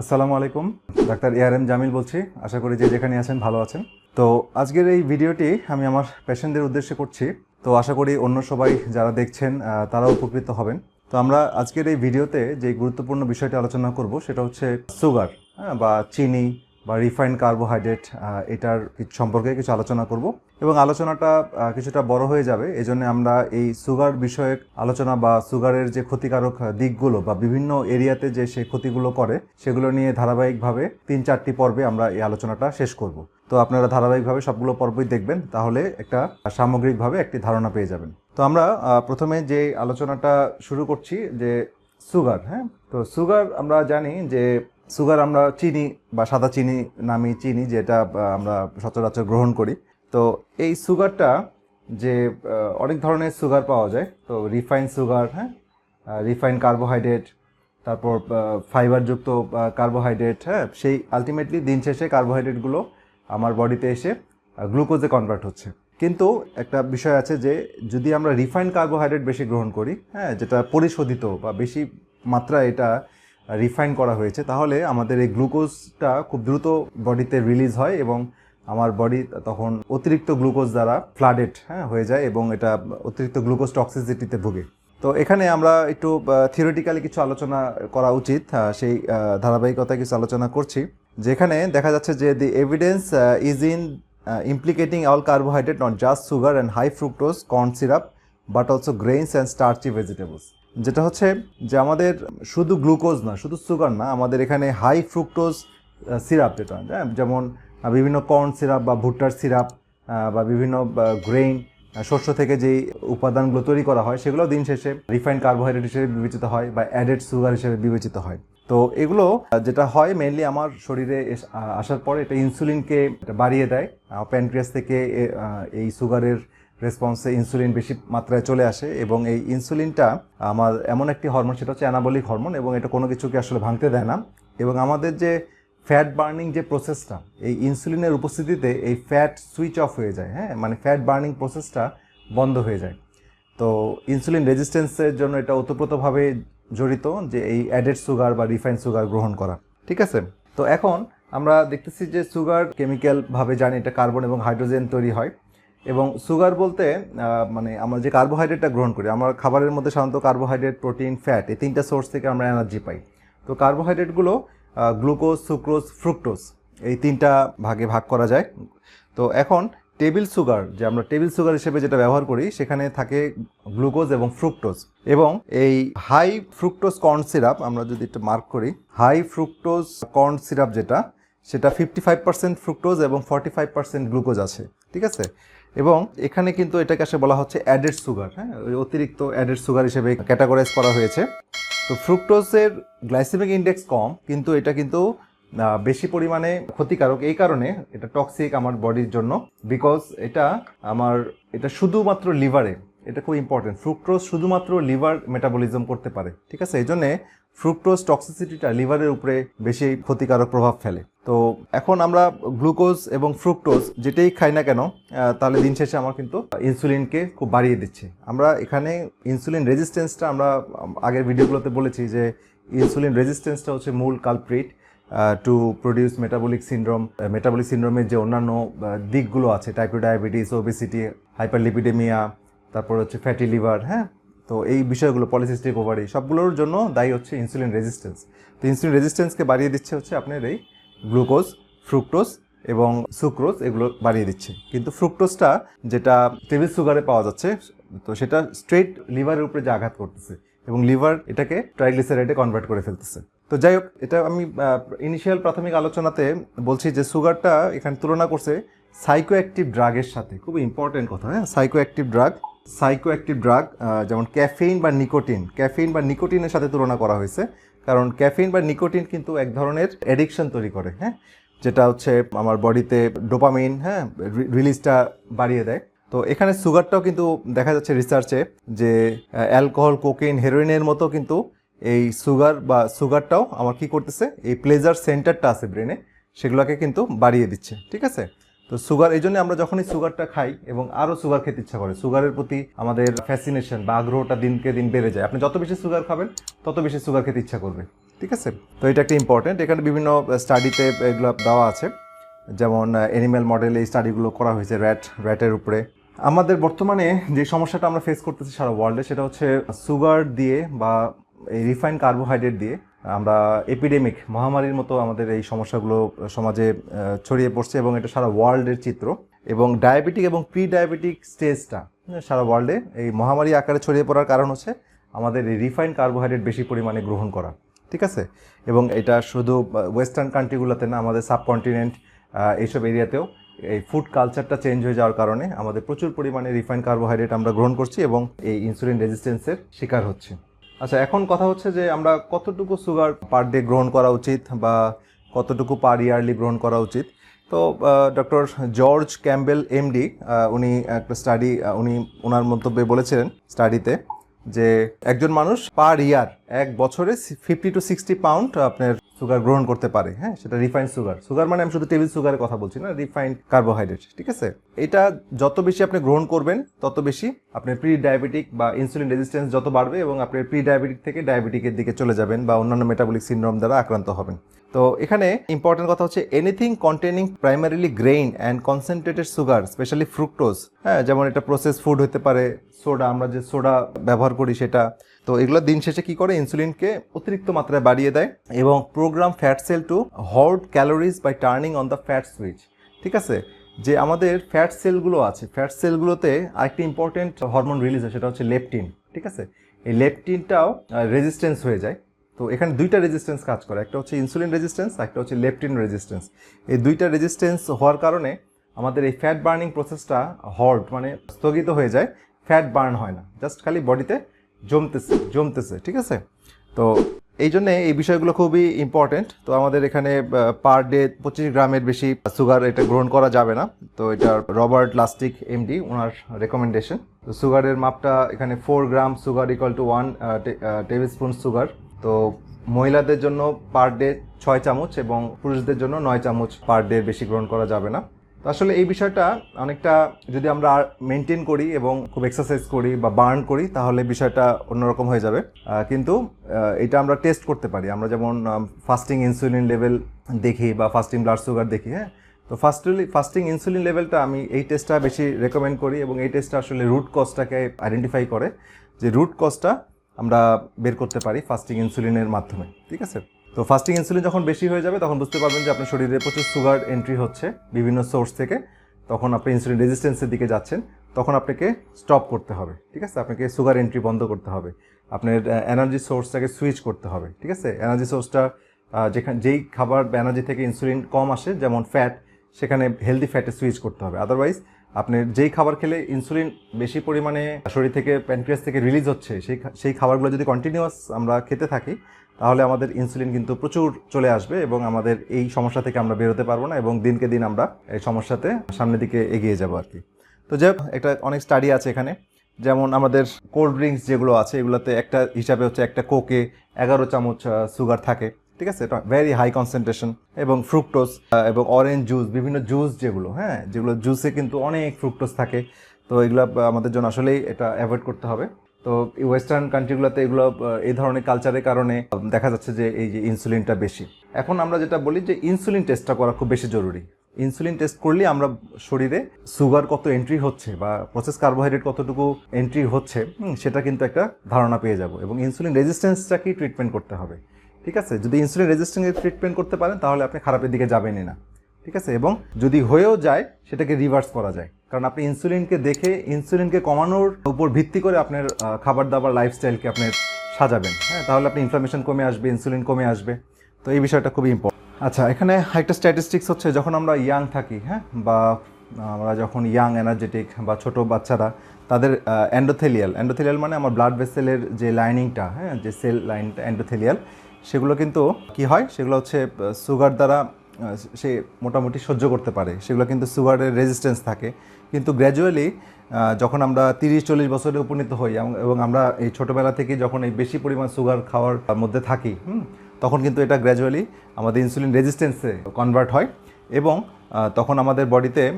আসসালামু আলাইকুম, doctor A R M Jamil বলছি। আশা করি যে যেখানে আছেন ভালো আছেন। তো আজকের এই ভিডিওটি আমি আমার পেশেন্টদের উদ্দেশ্যে করছি। তো আশা করি অন্য সবাই যারা দেখছেন তারাও উপকৃত হবেন। তো আমরা আজকের এই ভিডিওতে যে গুরুত্বপূর্ণ বিষয়টি আলোচনা করব, সেটা হচ্ছে সুগার হ্যাঁ বা চিনি বা রিফাইন্ড কার্বোহাইড্রেট এটার সম্পর্কে কিছু আলোচনা করব। এবং আলোচনাটা কিছুটা বড় হয়ে যাবে এই জন্য আমরা এই সুগার বিষয়ক আলোচনা বা সুগারের যে ক্ষতিকারক দিকগুলো বা বিভিন্ন এরিয়াতে যে সে ক্ষতিগুলো করে, সেগুলো নিয়ে ধারাবাহিকভাবে তিন চারটি পর্বে আমরা এই আলোচনাটা শেষ করব। তো আপনারা ধারাবাহিকভাবে সবগুলো পর্বই দেখবেন, তাহলে একটা সামগ্রিকভাবে একটি ধারণা পেয়ে যাবেন। তো আমরা প্রথমে যে আলোচনাটা শুরু করছি, যে সুগার হ্যাঁ? তো সুগার আমরা জানি যে সুগার আমরা চিনি বা সাদা চিনি নামি চিনি যেটা আমরা সচরাচর গ্রহণ করি। তো এই সুগারটা যে অনেক ধরনের সুগার পাওয়া যায়। তো রিফাইন সুগার হ্যাঁ? রিফাইন কার্বোহাইড্রেট, তারপর ফাইবারযুক্ত কার্বোহাইড্রেট হ্যাঁ? সেই আলটিমেটলি দিন শেষে কার্বোহাইড্রেটগুলো আমার বডিতে এসে গ্লুকোজে কনভার্ট হচ্ছে। কিন্তু একটা বিষয় আছে যে, যদি আমরা রিফাইন্ড কার্বোহাইড্রেট বেশি গ্রহণ করি হ্যাঁ? যেটা পরিশোধিত বা বেশি মাত্রায় এটা রিফাইন করা হয়েছে তাহলে আমাদের এই গ্লুকোজটা খুব দ্রুত বডিতে রিলিজ হয় এবং আমার বডি তখন অতিরিক্ত গ্লুকোজ দ্বারা ফ্লাডেড হ্যাঁ হয়ে যায় এবং এটা অতিরিক্ত গ্লুকোজ টক্সিসিটিতে ভুগে। তো এখানে আমরা একটু থিওরিটিক্যালি কিছু আলোচনা করা উচিত সেই আহ, ধারাবাহিকতায় কিছু আলোচনা করছি যেখানে দেখা যাচ্ছে যে the evidence is in implicating all carbohydrate not just sugar and high fructose corn syrup but also grains and starchy vegetables যেটা হচ্ছে যে আমাদের শুধু গ্লুকোজ না শুধু সুগার না আমাদের এখানে হাই ফ্রুক্টোজ সিরাপ যেটা হ্যাঁ, যেমন বিভিন্ন কর্ন সিরাপ বা ভুট্টার সিরাপ বা বিভিন্ন গ্রেইন শস্য থেকে যেই উপাদানগুলো তৈরি করা হয় সেগুলো দিন শেষে রিফাইন্ড কার্বোহাইড্রেট হিসেবে বিবেচিত হয় বা অ্যাডেড সুগার হিসেবে বিবেচিত হয়। তো এগুলো যেটা হয় মেনলি আমার শরীরে আসার পরে এটা ইনসুলিনকে বাড়িয়ে দেয় প্যানক্রিয়াস থেকে এই সুগারের রেসপন্সে ইনসুলিন বেশি মাত্রায় চলে আসে এবং এই ইনসুলিনটা আমার এমন একটি হরমোন, সেটা হচ্ছে অ্যানাবলিক হরমোন এবং এটা কোনো কিছুকে আসলে ভাঙতে দেয় না। এবং আমাদের যে ফ্যাট বার্নিং যে প্রসেসটা এই ইনসুলিনের উপস্থিতিতে এই ফ্যাট সুইচ অফ হয়ে যায় হ্যাঁ? মানে ফ্যাট বার্নিং প্রসেসটা বন্ধ হয়ে যায়। তো ইনসুলিন রেজিস্ট্যান্সের জন্য এটা ওতপ্রোতভাবে জড়িত যে এই অ্যাডেড সুগার বা রিফাইন্ড সুগার গ্রহণ করা, ঠিক আছে? তো এখন আমরা দেখতেছি যে সুগার কেমিক্যালভাবে জানি এটা কার্বন এবং হাইড্রোজেন তৈরি হয়। এবং সুগার বলতে মানে আমরা যে কার্বোহাইড্রেটটা গ্রহণ করি, আমার খাবারের মধ্যে সাধারণত কার্বোহাইড্রেট, প্রোটিন, ফ্যাট, এই তিনটা সোর্স থেকে আমরা এনার্জি পাই। তো কার্বোহাইড্রেটগুলো গ্লুকোজ, সুক্রোজ, ফ্রুক্টোজ, এই তিনটা ভাগে ভাগ করা যায়। তো এখন টেবিল সুগার, যে আমরা টেবিল সুগার হিসেবে যেটা ব্যবহার করি, সেখানে থাকে গ্লুকোজ এবং ফ্রুক্টোজ। এবং এই হাই ফ্রুক্টোজ কর্ন সিরাপ, আমরা যদি একটু মার্ক করি, হাই ফ্রুক্টোজ কর্ন সিরাপ যেটা, সেটা ফিফটি ফাইভ পার্সেন্ট ফ্রুক্টোজ এবং ফর্টি ফাইভ পার্সেন্ট গ্লুকোজ আছে, ঠিক আছে? এবং এখানে কিন্তু এটাকে আসলে বলা হচ্ছে অ্যাডেড সুগার হ্যাঁ? অতিরিক্ত অ্যাডেড সুগার হিসেবে ক্যাটাগরাইজ করা হয়েছে। তো ফ্রুক্টোজের গ্লাইসেমিক ইন্ডেক্স কম, কিন্তু এটা কিন্তু বেশি পরিমাণে ক্ষতিকারক এই কারণে এটা টক্সিক আমার বডির জন্য বিকজ এটা আমার, এটা শুধুমাত্র লিভারে এটা খুব ইম্পর্টেন্ট ফ্রুক্টোজ শুধুমাত্র লিভার মেটাবলিজম করতে পারে, ঠিক আছে? এই জন্যে ফ্রুক্টোজ টক্সিসিটিটা লিভারের উপরে বেশি ক্ষতিকারক প্রভাব ফেলে। তো এখন আমরা গ্লুকোজ এবং ফ্রুক্টোজ যেটাই খাই না কেন তাহলে দিন শেষে আমার কিন্তু ইনসুলিনকে খুব বাড়িয়ে দিচ্ছে। আমরা এখানে ইনসুলিন রেজিস্ট্যান্সটা আমরা আগের ভিডিওগুলোতে বলেছি যে ইনসুলিন রেজিস্ট্যান্সটা হচ্ছে মূল culprit to produce metabolic syndrome metabolic সিন্ড্রোমের যে অন্যান্য দিকগুলো আছে টাইপ ডায়াবেটিস ওবেসিটি হাইপারলিপিডেমিয়া তারপর হচ্ছে ফ্যাটি লিভার হ্যাঁ? তো এই বিষয়গুলো পলিসিস্টিক ওভারি সবগুলোর জন্য দায়ী হচ্ছে ইনসুলিন রেজিস্ট্যান্স। তো ইনসুলিন রেজিস্ট্যান্সকে বাড়িয়ে দিচ্ছে হচ্ছে আপনার এই গ্লুকোজ, ফ্রুক্টোজ এবং সুক্রোজ এগুলো বাড়িয়ে দিচ্ছে। কিন্তু ফ্রুক্টোজটা যেটা টেবিল সুগারে পাওয়া যাচ্ছে, তো সেটা স্ট্রেট লিভারের উপরে যে আঘাত করতেছে এবং লিভার এটাকে ট্রাইগ্লিসারাইডে কনভার্ট করে ফেলতেছে। তো যাই হোক, এটা আমি ইনিশিয়াল প্রাথমিক আলোচনাতে বলছি যে সুগারটা এখানে তুলনা করছে সাইকো অ্যাক্টিভ ড্রাগের সাথে। খুব ইম্পর্টেন্ট কথা হ্যাঁ? Psycho active drug psycho active drug যেমন ক্যাফেইন বা নিকোটিন। ক্যাফেইন বা নিকোটিনের সাথে তুলনা করা হয়েছে। কারণ ক্যাফিন বা নিকোটিন কিন্তু এক ধরনের অ্যাডিকশন তৈরি করে হ্যাঁ? যেটা হচ্ছে আমার বডিতে ডোপামিন হ্যাঁ? রিলিজটা বাড়িয়ে দেয়। তো এখানে সুগারটাও কিন্তু দেখা যাচ্ছে রিসার্চে যে অ্যালকোহল কোকেইন হেরোইনের মতো কিন্তু এই সুগার বা সুগারটাও আমার কি করতেছে, এই প্লেজার সেন্টারটা আছে ব্রেনে সেগুলোকে কিন্তু বাড়িয়ে দিচ্ছে, ঠিক আছে? তো সুগার, এই জন্য আমরা যখনই সুগারটা খাই এবং আরও সুগার খেতে ইচ্ছা করে, সুগারের প্রতি আমাদের ফ্যাসিনেশন বা আগ্রহটা দিনকে দিন বেড়ে যায়। আপনি যত বেশি সুগার খাবেন, তত বেশি সুগার খেতে ইচ্ছা করবে। ঠিক আছে? তো এটা একটা ইম্পর্টেন্ট এখানে বিভিন্ন স্টাডিতে এগুলো দেওয়া আছে। যেমন অ্যানিম্যাল মডেল এই স্টাডিগুলো করা হয়েছে র্যাট র্যাটের উপরে। আমাদের বর্তমানে যে সমস্যাটা আমরা ফেস করতেছি সারা ওয়ার্ল্ডে সেটা হচ্ছে সুগার দিয়ে বা এই রিফাইন কার্বোহাইড্রেট দিয়ে আমরা এপিডেমিক মহামারীর মতো আমাদের এই সমস্যাগুলো সমাজে ছড়িয়ে পড়ছে এবং এটা সারা ওয়ার্ল্ডের চিত্র। এবং ডায়াবেটিক এবং প্রি ডায়াবেটিক স্টেজটা সারা ওয়ার্ল্ডে এই মহামারী আকারে ছড়িয়ে পড়ার কারণ হচ্ছে আমাদের এই রিফাইন কার্বোহাইড্রেট বেশি পরিমাণে গ্রহণ করা, ঠিক আছে? এবং এটা শুধু ওয়েস্টার্ন কান্ট্রিগুলোতে না, আমাদের সাবকন্টিনেন্ট এইসব এরিয়াতেও এই ফুড কালচারটা চেঞ্জ হয়ে যাওয়ার কারণে আমাদের প্রচুর পরিমাণে রিফাইন কার্বোহাইড্রেট আমরা গ্রহণ করছি এবং এই ইনসুলিন রেজিস্ট্যান্সের শিকার হচ্ছে। আচ্ছা এখন কথা হচ্ছে যে আমরা কতটুকু সুগার পার ডে গ্রহণ করা উচিত বা কতটুকু পার ইয়ারলি গ্রহণ করা উচিত? তো ডক্টর জর্জ ক্যাম্বেল এমডি উনি একটা স্টাডি উনি ওনার মন্তব্যে বলেছিলেন স্টাডিতে যে একজন মানুষ পার ইয়ার এক বছরে ফিফটি টু সিক্সটি পাউন্ড আপনার সুগার গ্রহণ করতে পারে। হ্যাঁ সেটা রিফাইন্ড সুগার সুগার মানে আমি শুধু টেবিল সুগারের কথা বলছি না রিফাইন্ড কার্বোহাইড্রেট ঠিক আছে? এটা যত বেশি আপনি গ্রহণ করবেন, তত বেশি আপনার প্রি ডায়াবেটিক বা ইনসুলিন রেজিস্ট্যান্স যত বাড়বে এবং আপনার প্রি ডায়াবেটিক থেকে ডায়াবেটিকের দিকে চলে যাবেন বা অন্যান্য মেটাবলিক সিনড্রোম দ্বারা আক্রান্ত হবেন। তো এখানে ইম্পর্টেন্ট কথা হচ্ছে anything containing primarily grain and concentrated sugar specially fructose হ্যাঁ যেমন এটা প্রসেস ফুড হতে পারে সোডা, আমরা যে সোডা ব্যবহার করি সেটা, তো এগুলো দিন শেষে কি করে? ইনসুলিনকে অতিরিক্ত মাত্রায় বাড়িয়ে দেয় এবং program fat cell to hoard calories by turning on the fat switch ঠিক আছে? যে আমাদের ফ্যাট সেলগুলো আছে ফ্যাট সেলগুলোতে আরেকটি ইম্পর্টেন্ট হরমোন রিলিজ হয়, সেটা হচ্ছে লেপটিন ঠিক আছে? এই লেপটিনটাও রেজিস্ট্যান্স হয়ে যায়। তো এখানে দুইটা রেজিস্ট্যান্স কাজ করে, একটা হচ্ছে ইনসুলিন রেজিস্ট্যান্স একটা হচ্ছে লেপটিন রেজিস্ট্যান্স এই দুইটা রেজিস্ট্যান্স হওয়ার কারণে আমাদের এই ফ্যাট বার্নিং প্রসেসটা হল্ট মানে স্থগিত হয়ে যায়। ফ্যাট বার্ন হয় না। জাস্ট খালি বডিতে জমতেছে জমতেছে, ঠিক আছে? তো এই জন্যে এই বিষয়গুলো খুবই ইম্পর্টেন্ট তো আমাদের এখানে পার ডে পঁচিশ গ্রামের বেশি সুগার এটা গ্রহণ করা যাবে না। তো এটা রবার্ট লাস্টিক এমডি ওনার রেকমেন্ডেশন তো সুগারের মাপটা এখানে four gram sugar equal to one tablespoon sugar তো মহিলাদের জন্য পার ডে ছয় চামচ এবং পুরুষদের জন্য নয় চামচ পার ডে বেশি গ্রহণ করা যাবে না। তো আসলে এই বিষয়টা অনেকটা যদি আমরা মেনটেন করি এবং খুব এক্সারসাইজ করি বা বার্ন করি, তাহলে বিষয়টা অন্যরকম হয়ে যাবে। কিন্তু এটা আমরা টেস্ট করতে পারি। আমরা যেমন ফাস্টিং ইনসুলিন লেভেল দেখি বা ফাস্টিং ব্লাড সুগার দেখি হ্যাঁ? তো ফার্স্টলি ফাস্টিং ইনসুলিন লেভেলটা আমি এই টেস্টটা বেশি রেকমেন্ড করি এবং এই টেস্টটা আসলে রুট কজটাকে আইডেন্টিফাই করে যে রুট কজটা আমরা বের করতে পারি ফাস্টিং ইনসুলিনের মাধ্যমে। ঠিক আছে? তো ফাস্টিং ইনসুলিন যখন বেশি হয়ে যাবে, তখন বুঝতে পারবেন যে আপনার শরীরে প্রচুর সুগার এন্ট্রি হচ্ছে বিভিন্ন সোর্স থেকে। তখন আপনি ইনসুলিন রেজিস্ট্যান্সের দিকে যাচ্ছেন, তখন আপনাকে স্টপ করতে হবে, ঠিক আছে? আপনাকে সুগার এন্ট্রি বন্ধ করতে হবে। আপনার এনার্জি সোর্সটাকে সুইচ করতে হবে, ঠিক আছে? এনার্জি সোর্সটা যেখানে, যেই খাবার এনার্জি থেকে ইনসুলিন কম আসে, যেমন ফ্যাট সেখানে হেলদি ফ্যাটে সুইচ করতে হবে। আদারওয়াইজ আপনি যেই খাবার খেলে ইনসুলিন বেশি পরিমাণে শরীর থেকে প্যানক্রিয়াস থেকে রিলিজ হচ্ছে, সেই সেই খাবারগুলো যদি কন্টিনিউয়াস আমরা খেতে থাকি তাহলে আমাদের ইনসুলিন কিন্তু প্রচুর চলে আসবে এবং আমাদের এই সমস্যা থেকে আমরা বেরোতে পারব না এবং দিনকে দিন আমরা এই সমস্যাতে সামনের দিকে এগিয়ে যাব আর কি। তো যাই একটা অনেক স্টাডি আছে এখানে। যেমন আমাদের কোল্ড ড্রিঙ্কস যেগুলো আছে, এগুলোতে একটা হিসাবে হচ্ছে একটা কোকে এগারো চামচ সুগার থাকে, ঠিক আছে? এটা ভেরি হাই কনসেন্ট্রেশন এবং ফ্রুক্টোজ এবং অরেঞ্জ জুস বিভিন্ন জুস যেগুলো হ্যাঁ? যেগুলো জুসে কিন্তু অনেক ফ্রুক্টোজ থাকে। তো এগুলো আমাদের জন্য আসলেই এটা অ্যাভয়েড করতে হবে। তো ওয়েস্টার্ন কান্ট্রিগুলোতে এগুলো এই ধরনের কালচারের কারণে দেখা যাচ্ছে যে এই যে ইনসুলিনটা বেশি। এখন আমরা যেটা বলি যে ইনসুলিন টেস্টটা করা খুব বেশি জরুরি। ইনসুলিন টেস্ট করলে আমরা শরীরে সুগার কত এন্ট্রি হচ্ছে বা প্রসেস কার্বোহাইড্রেট কতটুকু এন্ট্রি হচ্ছে সেটা কিন্তু একটা ধারণা পেয়ে যাব এবং ইনসুলিন রেজিস্ট্যান্সটাকেই ট্রিটমেন্ট করতে হবে। ঠিক আছে? যদি ইনসুলিন রেজিস্ট্যান্সের ট্রিটমেন্ট করতে পারেন, তাহলে আপনি খারাপের দিকে যাবেনই না। ঠিক আছে? এবং যদি হয়েও যায়, সেটাকে রিভার্স করা যায়। কারণ আপনি ইনসুলিনকে দেখে ইনসুলিনকে কমানোর উপর ভিত্তি করে আপনার খাবার দাবার লাইফস্টাইলকে আপনি সাজাবেন। হ্যাঁ তাহলে আপনি ইনফ্লামেশন কমে আসবে ইনসুলিন কমে আসবে। তো এই বিষয়টা খুবই ইম্পর্টেন্ট আচ্ছা এখানে একটা স্ট্যাটিস্টিক্স হচ্ছে, যখন আমরা ইয়াং থাকি হ্যাঁ বা আমরা যখন ইয়াং এনার্জেটিক বা ছোট বাচ্চারা, তাদের অ্যান্ডোথেলিয়াল অ্যান্ডোথেলিয়াল মানে আমার ব্লাড ভেসেলের যে লাইনিংটা হ্যাঁ যে সেল লাইনটা অ্যান্ডোথেলিয়াল সেগুলো কিন্তু কি হয়? সেগুলো হচ্ছে সুগার দ্বারা সে মোটামুটি সহ্য করতে পারে। সেগুলো কিন্তু সুগারের রেজিস্ট্যান্স থাকে। কিন্তু গ্র্যাজুয়ালি যখন আমরা তিরিশ, চল্লিশ বছরে উপনীত হই এবং- আমরা এই ছোটোবেলা থেকে যখন এই বেশি পরিমাণ সুগার খাওয়ার মধ্যে থাকি তখন কিন্তু এটা গ্র্যাজুয়ালি আমাদের ইনসুলিন রেজিস্ট্যান্সে কনভার্ট হয় এবং তখন আমাদের বডিতে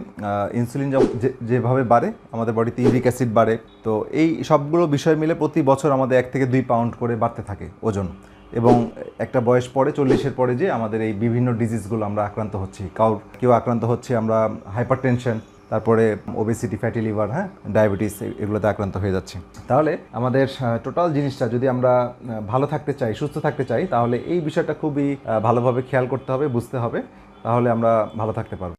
ইনসুলিন যেভাবে বাড়ে, আমাদের বডিতে ইউরিক অ্যাসিড বাড়ে। তো এই সবগুলো বিষয় মিলে প্রতি বছর আমাদের এক থেকে দুই পাউন্ড করে বাড়তে থাকে ওজন। এবং একটা বয়স পরে, চল্লিশের পরে যে আমাদের এই বিভিন্ন ডিজিজগুলো আমরা আক্রান্ত হচ্ছি। কাউ, কেউ আক্রান্ত হচ্ছে আমরা হাইপার টেনশন তারপরে ওবেসিটি ফ্যাটি লিভার হ্যাঁ ডায়াবেটিস এগুলোতে আক্রান্ত হয়ে যাচ্ছে। তাহলে আমাদের টোটাল জিনিসটা যদি আমরা ভালো থাকতে চাই, সুস্থ থাকতে চাই, তাহলে এই বিষয়টা খুবই ভালোভাবে খেয়াল করতে হবে, বুঝতে হবে। তাহলে আমরা ভালো থাকতে পারব।